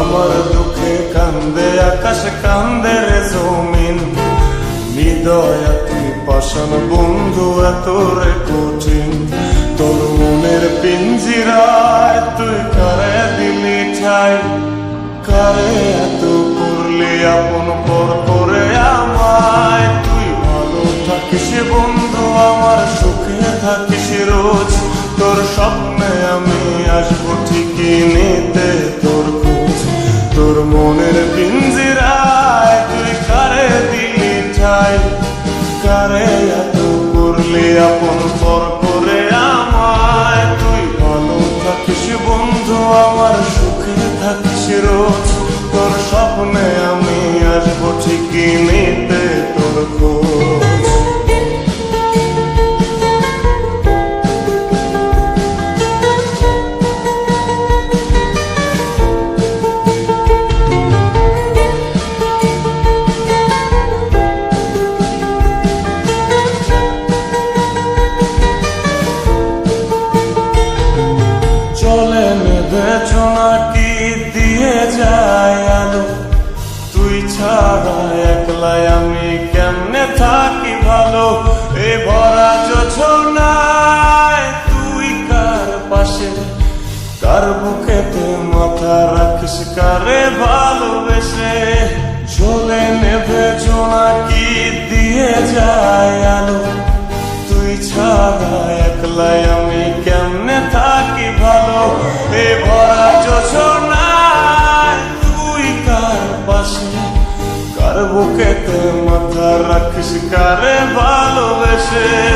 আমার দুঃখে কান্দে, আকাশ কান্দে রে জমিন। হৃদয়া তুই পাষাণ বন্ধু এত রে কঠিন। তোর মনের পিঞ্জিরায় তুই কারে দিলি ঠাই? কারে এত করলি আপন পর করে আমায়? তুই ভালো থাকিস বন্ধু, আমার সুখে থাকিস রোজ। তোর স্বপ্নে আমি আসব ঠিকই কারে ভালোবেসে চলে নেবে নাকি দিয়ে যায় আলো? তুই ছাড়া একলাই আমি কেমনে থাকি ভালো? এ ভরা যোছনায় তুই কার পাশে? কার বুকেতে মাথা রাখিস, কারে ভালোবেসে?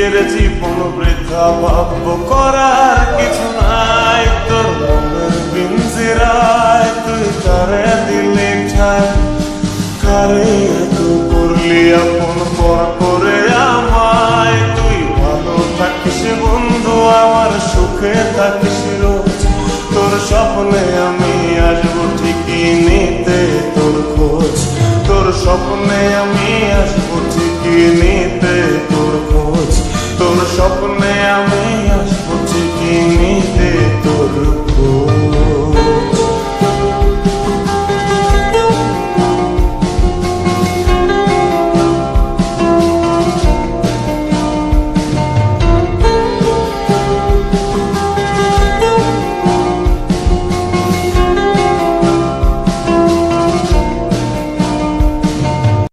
নিজের জীবন বৃথা ভাব্য করার কিছু নাই, তোর মনের পিঞ্জিরায় তুই কারে দিলে ঠাই। কারে এত করলি আপন পর করে আমায় তুই ভালো থাকিস বন্ধু, আমার সুখে থাকিস রোজ। তোর স্বপ্নে আমি আসব ঠিকই নিতে তোর খোঁজ। তোর স্বপ্নে আমি আসব ঠিকই নিতে shuffling